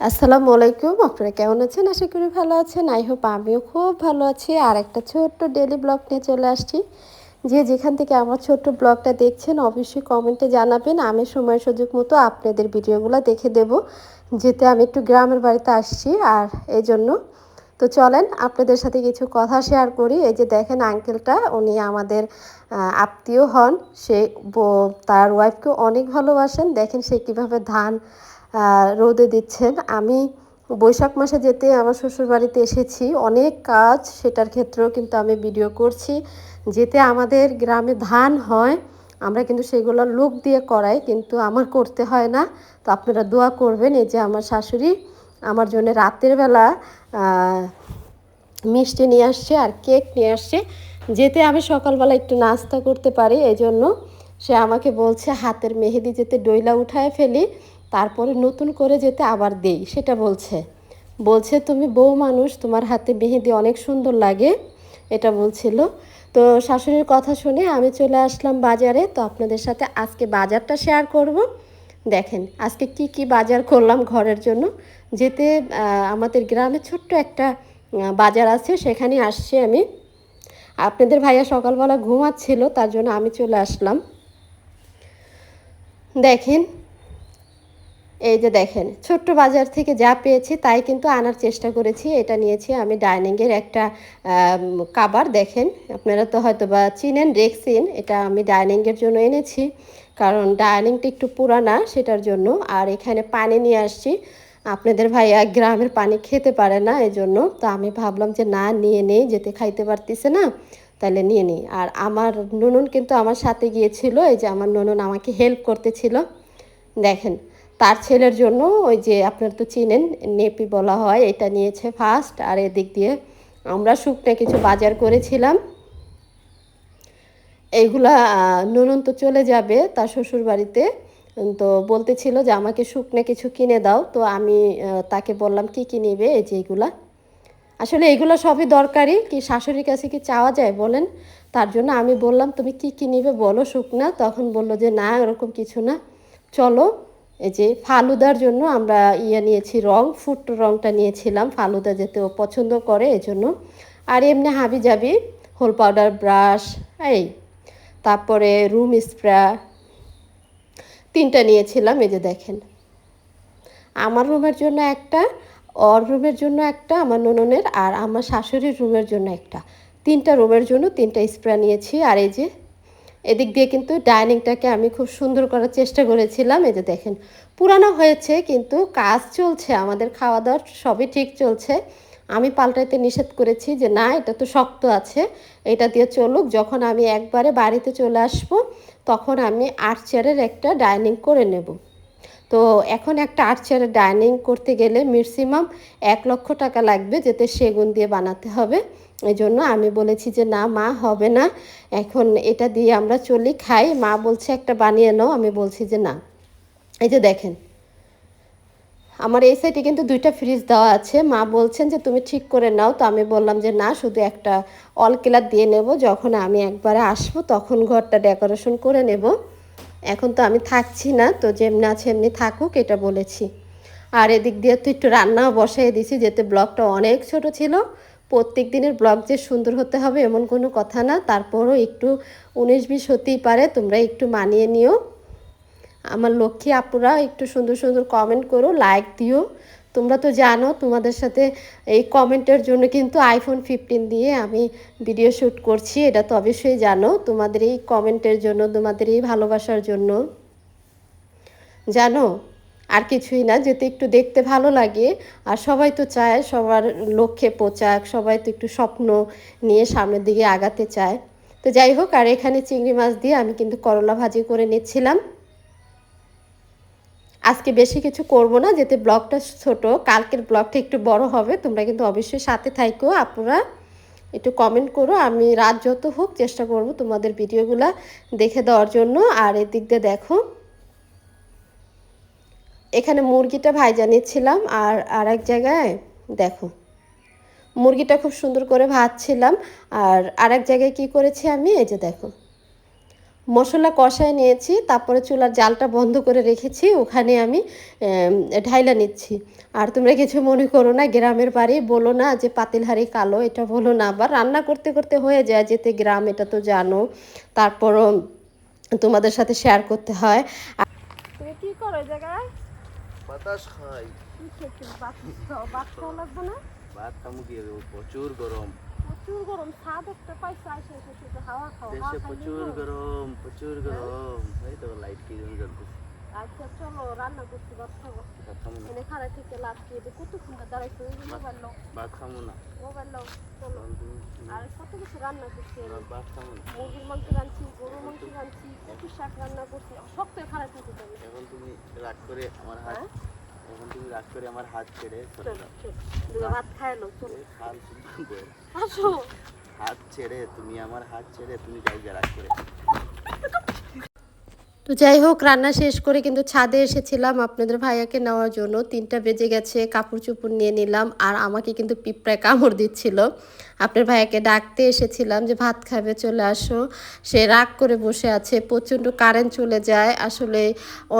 আসসালামু আলাইকুম, আপনারা কেমন আছেন? আশা করি ভালো আছেন। আই হোপ আমিও খুব ভালো আছি। আর একটা ছোট্ট ডেলি ব্লগ নিয়ে চলে আসছি। যে যেখান থেকে আমার ছোট্ট ব্লগটা দেখছেন, অবশ্যই কমেন্টে জানাবেন। আমি সময় সুযোগ মতো আপনাদের ভিডিওগুলো দেখে দেব। যেতে আমি একটু গ্রামের বাড়িতে আসছি, আর এই জন্য তো চলেন আপনাদের সাথে কিছু কথা শেয়ার করি। এই যে দেখেন আঙ্কেলটা উনি আমাদের আত্মীয় হন। সে তার ওয়াইফকে অনেক ভালোবাসেন। দেখেন সে কীভাবে ধান রোদে দিচ্ছেন। আমি বৈশাখ মাসে যেতে আমার শ্বশুরবাড়িতে এসেছি। অনেক কাজ সেটার ক্ষেত্রেও কিন্তু আমি ভিডিও করছি। যেতে আমাদের গ্রামে ধান হয়, আমরা কিন্তু সেগুলো লোক দিয়ে করাই, কিন্তু আমার করতে হয় না। তো আপনারা দোয়া করবেন, এই যে আমার শাশুড়ি আমার জন্য রাতের বেলা মিষ্টি নিয়ে আসছে আর কেক নিয়ে আসছে। যেতে আমি সকালবেলা একটু নাস্তা করতে পারি এই জন্য সে আমাকে বলছে, হাতের মেহেদি যেতে ডইলা উঠায় ফেলি, তারপরে নতুন করে যেতে আবার দেই। সেটা বলছে। বলছে, তুমি বউ মানুষ, তোমার হাতে মেহেদি অনেক সুন্দর লাগে। এটা বলছিল। তো শাশুড়ির কথা শুনে আমি চলে আসলাম বাজারে। তো আপনাদের সাথে আজকে বাজারটা শেয়ার করব। দেখেন, আজকে কি কি বাজার করলাম ঘরের জন্য? যেতে আমাদের গ্রামে ছোট্ট একটা বাজার আছে, সেখানে আসছি আমি। আপনাদের ভাইয়া সকালবেলা ঘুমাচ্ছিল, তার জন্য আমি চলে আসলাম। দেখেন, এই যে দেখেন, ছোট্ট বাজার থেকে যা পেয়েছি তাই কিন্তু আনার চেষ্টা করেছি। এটা নিয়েছি আমি ডাইনিংয়ের একটা কাবার। দেখেন, আপনারা তো হয়তো বা চিনেন রেক্সিন এটা আমি ডাইনিংয়ের জন্য এনেছি। কারণ ডাইনিংটা একটু পুরানা সেটার জন্য। আর এখানে পানি নিয়ে আসছি। আপনাদের ভাইয়া গ্রামের পানি খেতে পারে না এই জন্য তো আমি ভাবলাম যে না, নিয়ে নেই, যেতে খাইতে পারতেছে না তাহলে নিয়ে নিই। আর আমার নুনুন কিন্তু আমার সাথে গিয়েছিল, এই যে আমার নুনুন আমাকে হেল্প করতেছিল। দেখেন, তার ছেলের জন্য ওই যে আপনার তো চিনেন, নেপি বলা হয়, এটা নিয়েছে ফার্স্ট আর এদিক দিয়ে আমরা শুকনো কিছু বাজার করেছিলাম। এইগুলা নুনুন তো চলে যাবে তার শ্বশুর বাড়িতে তো বলতেছিল যে আমাকে শুকনো কিছু কিনে দাও। তো আমি তাকে বললাম, কি কি নেবে এই যে এইগুলা আসলে এগুলো সবই দরকারি। কি শাশুড়ির কাছে কি চাওয়া যায় বলেন? তার জন্য আমি বললাম, তুমি কি কি নিবে বলো শুকনা? তখন বলল যে, না এরকম কিছু না। চলো, এই যে ফালুদার জন্য আমরা ইয়ে নিয়েছি রং, ফুট রংটা নিয়েছিলাম। ফালুদা যেতে ও পছন্দ করে এজন্য। আর এমনি হাবি যাবি হোল পাউডার, ব্রাশ, এই তারপরে রুম স্প্রে তিনটা নিয়েছিলাম, এই যে দেখেন। আমার রুমের জন্য একটা অর রুমের জন্য একটা, আমার নননের আর আমার শাশুড়ির রুমের জন্য একটা। তিনটা রুমের জন্য তিনটা স্প্রে নিয়েছি আর এই যে এদিক দিয়ে কিন্তু ডাইনিংটাকে আমি খুব সুন্দর করার চেষ্টা করেছিলাম। এই যে দেখেন, পুরানো হয়েছে কিন্তু কাজ চলছে, আমাদের খাওয়া দাওয়া সবই ঠিক চলছে। আমি পাল্টাইতে নিষেধ করেছি যে না, এটা তো শক্ত আছে, এটা দিয়ে চলুক। যখন আমি একবারে বাড়িতে চলে আসব, তখন আমি আট চেয়ারের একটা ডাইনিং করে নেব। তো এখন একটা আট চেয়ারের ডাইনিং করতে গেলে ম্যাক্সিমাম এক লক্ষ টাকা লাগবে যেতে সেগুন দিয়ে বানাতে হবে। এই জন্য আমি বলেছি যে না, মা, হবে না। এখন এটা দিয়ে আমরা চলি, খাই। মা বলছে, একটা বানিয়ে নাও। আমি বলছি যে না। এই যে দেখেন আমার এই সাইডে কিন্তু দুইটা ফ্রিজ দেওয়া আছে। মা বলছেন যে, তুমি ঠিক করে নাও। তো আমি বললাম যে, না, শুধু একটা অল কিলার দিয়ে নেব। যখন আমি একবারে আসব, তখন ঘরটা ডেকোরেশন করে নেব। এখন তো আমি থাকছি না, তো যেমনি আছে এমনি থাকুক, এটা বলেছি। আর এদিক দিয়ে তো একটু রান্নাও বসাই দিছি যেতে ব্লগটা অনেক ছোট ছিল। প্রত্যেক দিনের ব্লগ যে সুন্দর হতে হবে, এমন কোনো কথা না। তারপরও একটু উনিশ বিশ হতেই পারে, তোমরা একটু মানিয়ে নিও। আমার লক্ষ্মী আপুরা একটু সুন্দর সুন্দর কমেন্ট করো লাইক দিও। তোমরা তো জানো, তোমাদের সাথে এই কমেন্টের জন্য কিন্তু আইফোন ফিফটিন দিয়ে আমি ভিডিও শ্যুট করছি, এটা তো অবশ্যই জানো। তোমাদের এই কমেন্টের জন্য, তোমাদের এই ভালোবাসার জন্য। জানো? আর কিছুই না, যেতে একটু দেখতে ভালো লাগে। আর সবাই তো চায় সবার লক্ষ্যে পোচাক সবাই তো একটু স্বপ্ন নিয়ে সামনের দিকে আগাতে চায়। তো যাই হোক, আর এখানে চিংড়ি মাছ দিয়ে আমি কিন্তু করলা ভাজি করে নিচ্ছিলাম। আজকে বেশি কিছু করব না যেতে ব্লগটা ছোট, কালকের ব্লগটা একটু বড় হবে, তোমরা কিন্তু অবশ্যই সাথে থাইকো, আপনারা একটু কমেন্ট করো, আমি রাত যত হোক চেষ্টা করব তোমাদের ভিডিওগুলা দেখে দেওয়ার জন্য, আর এদিক দিয়ে দেখো, এখানে মুরগিটা ভাইজা নিচ্ছিলাম, আর আর এক জায়গায় দেখো, মুরগিটা খুব সুন্দর করে ভাজছিলাম, আর আর এক জায়গায় কী করেছি আমি, এই যে দেখো মশলা কষায় নিয়েছি তারপরে চুলার জালটা বন্ধ করে রেখেছি ওখানে আমি ঢাইলা নিচ্ছি। আর তোমরা কিছু মনে করো না গ্রামের বাড়ি বলো না যে পাতিল হাড়ি কালো এটা বলো না। আবার রান্না করতে করতে হয়ে যায় যেতে গ্রাম এটা তো জানো। তারপরও তোমাদের সাথে শেয়ার করতে হয়। তুমি কি করো জায়গায়? বাতাস খাই। ভাত খাওয়া লাগবে না? ভাত খামু কি প্রচুর গরম। প্রচুর গরম ছাদ একটা পাইছে আসে এসে শুধু হাওয়া খাও দেশে প্রচুর গরম প্রচুর গরম। এই তো লাইট কি জন্য জ্বলতেছে। আচ্ছা চলো রান্না করছি ভাত খাব। এনে খাড়া থেকে লাগছে এটা কতক্ষণ দাঁড়াইছে ওই মোবাইল নাও। ভাত খামু না। মোবাইল নাও চলো। আর কত কিছু রান্না করছি ভাত খামু না। মুরগির মাংস রাঁধছি গরুর মাংস রাঁধছি কচু শাক রান্না করছি সব তো খারাপ থাকে যাবে এখন তুমি রাগ করে আমার হাত হ্যাঁ? এখন তুমি রাগ করে আমার হাত ছেড়ে চলে যাও। ভাত খাই লো চলো। এই খাল শুধু দেয়। আসো। হাত ছেড়ে তুমি আমার হাত ছেড়ে তুমি যাই যা রাগ করে। তো যাই হোক, রান্না শেষ করে কিন্তু ছাদে এসেছিলাম আপনাদের ভাইয়াকে নেওয়ার জন্য। তিনটা বেজে গেছে, কাপড় চোপড় নিয়ে নিলাম আর আমাকে কিন্তু পিঁপড়ায় কামড় দিচ্ছিল। আপনার ভাইয়াকে ডাকতে এসেছিলাম যে, ভাত খাবে, চলে আসো। সে রাগ করে বসে আছে, প্রচণ্ড কারেন্ট চলে যায়। আসলে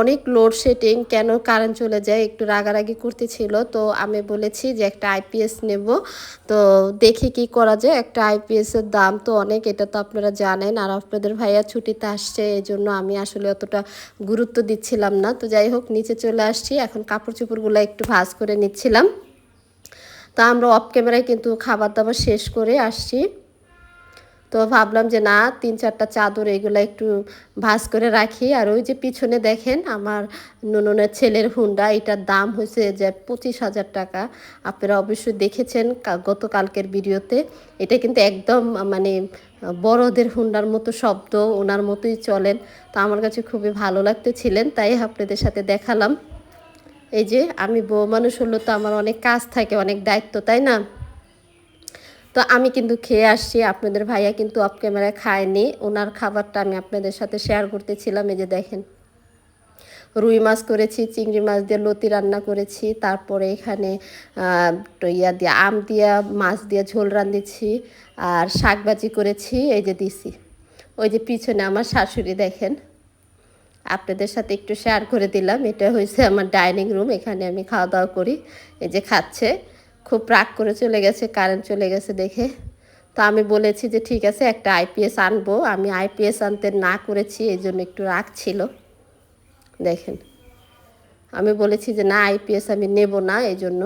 অনেক লোডশেডিং কেন কারেন্ট চলে যায় একটু রাগারাগি করতেছিল। তো আমি বলেছি যে, একটা আইপিএস নেব। তো দেখি কি করা যায়, একটা আইপিএসের দাম তো অনেক, এটা তো আপনারা জানেন। আর আপনাদের ভাইয়া ছুটিতে আসছে এই জন্য আমি আসলে অতটা গুরুত্ব দিচ্ছিলাম না। তো যাই হোক, নিচে চলে আসছি। এখন কাপড় চোপড়গুলো একটু ভাজ করে নিচ্ছিলাম। তা আমরা অফ ক্যামেরায় কিন্তু খাবার দাবার শেষ করে আসছি। তো ভাবলাম যে না, তিন চারটা চাদর এগুলো একটু ভাঁজ করে রাখি। আর ওই যে পিছনে দেখেন আমার নুনুনের ছেলের হুন্ডা, এটার দাম হয়েছে যে পঁচিশ হাজার টাকা। আপনারা অবশ্যই দেখেছেন গতকালকের ভিডিওতে। এটা কিন্তু একদম মানে বড়দের হুন্ডার মতো শব্দ, ওনার মতোই চলেন। তো আমার কাছে খুবই ভালো লাগতে ছিলেন তাই আপনাদের সাথে দেখালাম। এই যে, আমি বউ মানুষ হলো তো আমার অনেক কাজ থাকে, অনেক দায়িত্ব, তাই না? তো আমি কিন্তু খেয়ে আসছি, আপনাদের ভাইয়া কিন্তু অফ ক্যামেরায় খায়নি। ওনার খাবারটা আমি আপনাদের সাথে শেয়ার করতেছিলাম, এই যে দেখেন। রুই মাছ করেছি, চিংড়ি মাছ দিয়ে লতি রান্না করেছি, তারপরে এখানে ইয়া দিয়ে, আম দিয়া, মাছ দিয়ে ঝোল রান্ধিছি, আর শাক ভাজি করেছি, এই যে দিছি। ওই যে পিছনে আমার শাশুড়ি দেখেন। আপনাদের সাথে একটু শেয়ার করে দিলাম, এটা হয়েছে আমার ডাইনিং রুম এখানে আমি খাওয়া দাওয়া করি, এই যে খাচ্ছে। খুব রাগ করে চলে গেছে কারেন্ট চলে গেছে দেখে। তো আমি বলেছি যে ঠিক আছে, একটা আইপিএস আনব। আমি আইপিএস আনতে না করেছি, এই জন্য একটু রাগ ছিল। দেখেন। আমি বলেছি যে না আইপিএস আমি নেব না, এই জন্য।